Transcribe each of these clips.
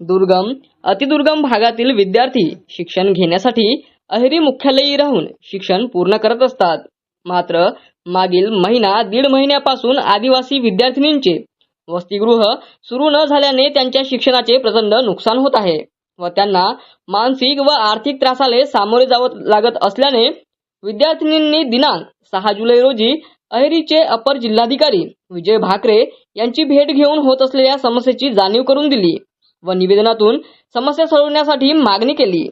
दुर्गम अतिदुर्गम भागातील विद्यार्थी शिक्षण घेण्यासाठी अहेरी मुख्यालयी राहून शिक्षण पूर्ण करत असतात. मात्र मागील महिना दीड महिन्यापासून आदिवासी विद्यार्थिनींचे वसतिगृह सुरू न झाल्याने त्यांच्या शिक्षणाचे प्रचंड नुकसान होत आहे व त्यांना मानसिक व आर्थिक त्रासाले सामोरे जावं लागत असल्याने विद्यार्थिनींनी दिनांक सहा जुलै रोजी अहेरीचे अपर जिल्हाधिकारी विजय भाकरे यांची भेट घेऊन होत असलेल्या समस्येची जाणीव करून दिली. व निवेदनातून समस्या सोडवण्यासाठी मागणी केली.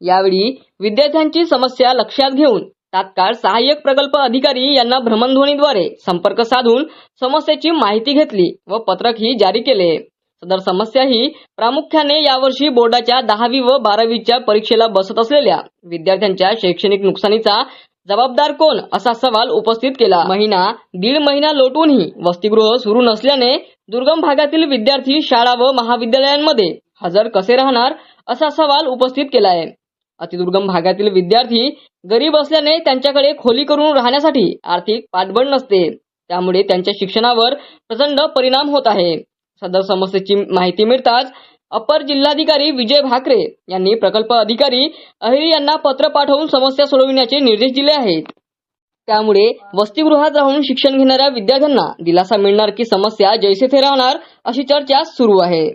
यावेळी विद्यार्थ्यांची समस्या लक्षात घेऊन तात्काळ सहाय्यक प्रकल्प अधिकारी यांना भ्रमणध्वनीद्वारे संपर्क साधून समस्येची माहिती घेतली व पत्रकही जारी केले. सदर समस्या ही प्रामुख्याने यावर्षी बोर्डाच्या दहावी व बारावीच्या परीक्षेला बसत असलेल्या विद्यार्थ्यांच्या शैक्षणिक नुकसानीचा जबाबदार कोण असा सवाल उपस्थित केला. महिना दीड महिना लोटूनही वसतिगृह सुरू नसल्याने दुर्गम भागातील विद्यार्थी शाळा व महाविद्यालयांमध्ये हजर कसे राहणार असा सवाल उपस्थित केला आहे अतिदुर्गम भागातील विद्यार्थी गरीब असल्याने त्यांच्याकडे खोली करून राहण्यासाठी आर्थिक पाठबळ नसते. त्यामुळे त्यांच्या शिक्षणावर प्रचंड परिणाम होत आहे. सदर समस्येची माहिती मिळताच अपर जिल्हाधिकारी विजय भाकरे यांनी प्रकल्प अधिकारी अहिरी यांना पत्र पाठवून समस्या सोडविण्याचे निर्देश दिले आहेत. त्यामुळे वसतिगृहात राहून शिक्षण घेणाऱ्या विद्यार्थ्यांना दिलासा मिळणार की समस्या जैसे थे राहणार अशी चर्चा सुरू आहे.